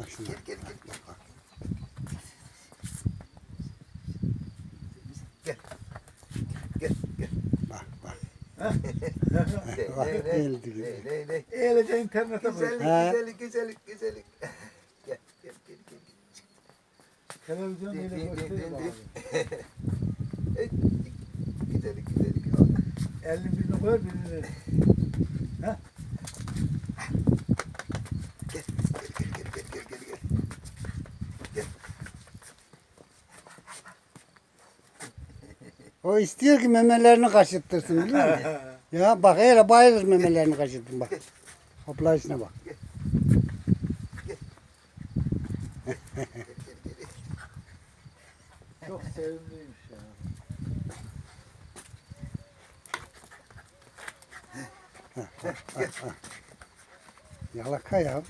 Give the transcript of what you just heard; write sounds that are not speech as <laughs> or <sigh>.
Bak şuna. Gel gel gel. Bak bak. Gel. Gel gel. Bak bak. Bak, ne ne geldi, ne geldi. ne ne. Eylece internete koy. Güzellik Ha. güzellik güzellik güzellik. Gel gel gel gel. Televizyon öyle gösteriyor abi. Al. Elini birini koy birini. Gel gel gel gel gel gel gel. Gel. O istiyor ki memelerini kaşıttırsın biliyor musun? <laughs> ya bak hele bayılır memelerini kaşıttın bak. Hoplayışına bak. Çok sevimliymiş ya. Yalaka ya.